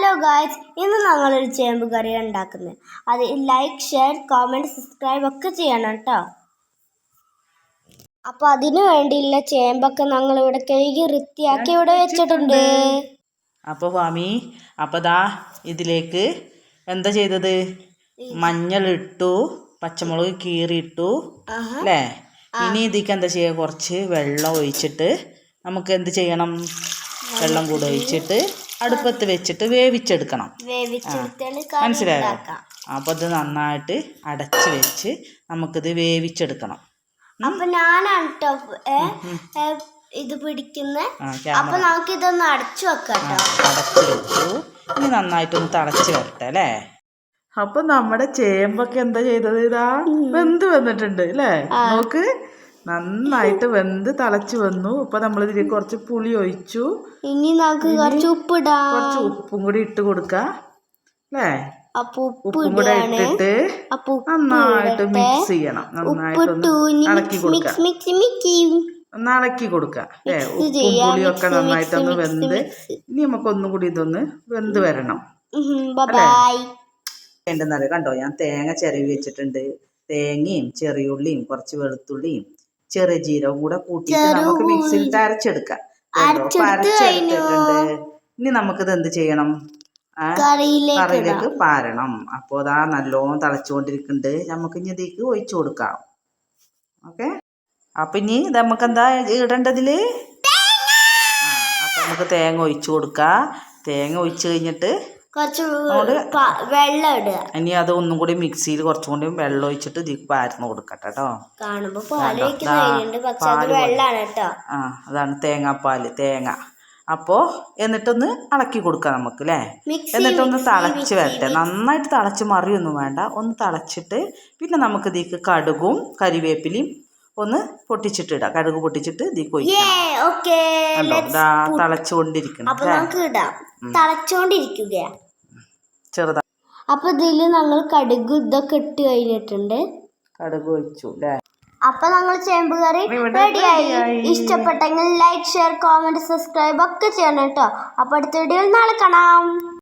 Hello guys ഇന്ന് ഞങ്ങളൊരു ചേമ്പ് കറി ഉണ്ടാക്കുന്നത്. അത് ലൈക്ക് ഷെയർ കോമെന്റ് സബ്സ്ക്രൈബ് ഒക്കെ ചെയ്യണം കേട്ടോ അപ്പൊ അതിനു വേണ്ടിയുള്ള ചേമ്പൊക്കെ ഞങ്ങൾ ഇവിടെ കഴുകി വൃത്തിയാക്കി ഇവിടെ വെച്ചിട്ടുണ്ട്. അപ്പോൾ വാമി അപ്പോൾ ദാ ഇതിലേക്ക് എന്താ ചെയ്തത്? മഞ്ഞൾ ഇട്ടു പച്ചമുളക് കീറിയിട്ടു ഇട്ടു അല്ലേ? ഇനി ഇതിക്ക് എന്താ ചെയ്യുക കുറച്ച് വെള്ളം ഒഴിച്ചിട്ട് നമുക്ക് എന്ത് ചെയ്യണം? വെള്ളം കൂടെ ഒഴിച്ചിട്ട് അടുപ്പത്ത് വെച്ചിട്ട് വേവിച്ചെടുക്കണം. മനസ്സിലായോ? അപ്പൊ അപ്പോൾ ഇത് നന്നായിട്ട് അടച്ച് വെച്ച് നമുക്കിത് വേവിച്ചെടുക്കണം. അപ്പൊ ഞാനാണ് കേട്ടോ ഇത് പിടിക്കുന്ന. ആ അപ്പൊ നമുക്ക് ഇതൊന്ന് അടച്ചു വെക്കാം അടച്ച് വെച്ചു. ഇനി നന്നായിട്ടൊന്ന് തടച്ചു വരട്ടെ അല്ലേ? അപ്പൊ നമ്മുടെ ചേമ്പൊക്കെ എന്താ ചെയ്തത് ഇതാ? വെന്ത് വന്നിട്ടുണ്ട് അല്ലേ? നോക്ക്. നന്നായിട്ട് വെന്ത് തിളച്ചു വന്നു. ഇപ്പൊ നമ്മൾ ഇതിലേക്ക് കുറച്ച് പുളി ഒഴിച്ചു. ഇനി നമുക്ക് കുറച്ച് ഉപ്പിടാം. കുറച്ച് ഉപ്പും കൂടി ഇട്ട് കൊടുക്ക. അല്ലേ? ഉപ്പ് കൂടെ ഇട്ടിട്ട് നന്നായിട്ട് മിക്സ് ചെയ്യണം. മിക്സ് ഒന്ന് ഇളക്കി കൊടുക്കുക അല്ലേ? ഉപ്പും. പുളിയൊക്കെ നന്നായിട്ടൊന്ന് വെന്ത് ഇനി നമുക്ക് ഒന്നും കൂടി ഇതൊന്ന് വെന്ത് വരണം. വേണ്ടെന്നറിയാം കണ്ടോ? ഞാൻ തേങ്ങ ചിരവി വെച്ചിട്ടുണ്ട്. തേങ്ങയും ചെറിയുള്ളിയും കുറച്ച് വെളുത്തുള്ളിയും ചെറിയ ജീരകം കൂടെ കൂട്ടിയിട്ട് നമുക്ക് മിക്സിയിൽ അരച്ചെടുക്കാം? അപ്പൊ അരച്ചെടുത്തിട്ടുണ്ട് ഇനി നമുക്കിത് എന്ത് ചെയ്യണം? കറിയിലേക്ക് പാരണം. അപ്പോൾ അതാ നല്ലോണം തിളച്ചുകൊണ്ടിരിക്കുന്നുണ്ട്. നമുക്ക് ഇനി ഇതിലേക്ക് ഒഴിച്ചു കൊടുക്കാം. ഓക്കെ? അപ്പൊ ഇനി ഇത് നമുക്ക് എന്താ ഇടേണ്ടതിൽ അപ്പൊ നമുക്ക് തേങ്ങ ഒഴിച്ചു കൊടുക്കാം. തേങ്ങ ഒഴിച്ചു കഴിഞ്ഞിട്ട് കുറച്ച് വെള്ളം ഇടുക. ഇനി അത് ഒന്നും കൂടി മിക്സിയിൽ കുറച്ചും കൂടി വെള്ളം ഒഴിച്ചിട്ട് ഇതിക്ക് പാരുന്ന് കൊടുക്കട്ടെ കേട്ടോ കാണുമ്പോ പാൽ വെള്ളാണ് കേട്ടോ ആ അതാണ് തേങ്ങാപ്പാൽ തേങ്ങ. അപ്പോ എന്നിട്ടൊന്ന് ഇളക്കി കൊടുക്കാം നമുക്ക് അല്ലേ എന്നിട്ടൊന്ന് തിളച്ച് വരട്ടെ. നന്നായിട്ട് തിളച്ച് മറിയൊന്നും വേണ്ട. ഒന്ന് തിളച്ചിട്ട് പിന്നെ നമുക്ക് ഇതിക്ക് കടുകും കരിവേപ്പിലയും ഒന്ന് പൊട്ടിച്ചിട്ടിടാം. കടുക് പൊട്ടിച്ചിട്ട് ഇതി ഒഴിക്കാം ഏ ഓക്കേ കണ്ടോ? ഇതാ തിളച്ചുകൊണ്ടിരിക്കണം അപ്പൊ ചെറുതാ. ഇതിൽ ഞങ്ങൾ കടുക് ഇതൊക്കെ ഇട്ട് കഴിഞ്ഞിട്ടുണ്ട്. കടുക് ഒഴിച്ചു അല്ലേ? അപ്പൊ നമ്മൾ ചേമ്പ് കറി റെഡിയായി ഇഷ്ടപ്പെട്ടെങ്കിൽ ലൈക്ക് ഷെയർ കോമെന്റ് സബ്സ്ക്രൈബ് ഒക്കെ ചെയ്യണം കേട്ടോ. അപ്പൊ അടുത്ത വീഡിയോയിൽ നാളെ കാണാം.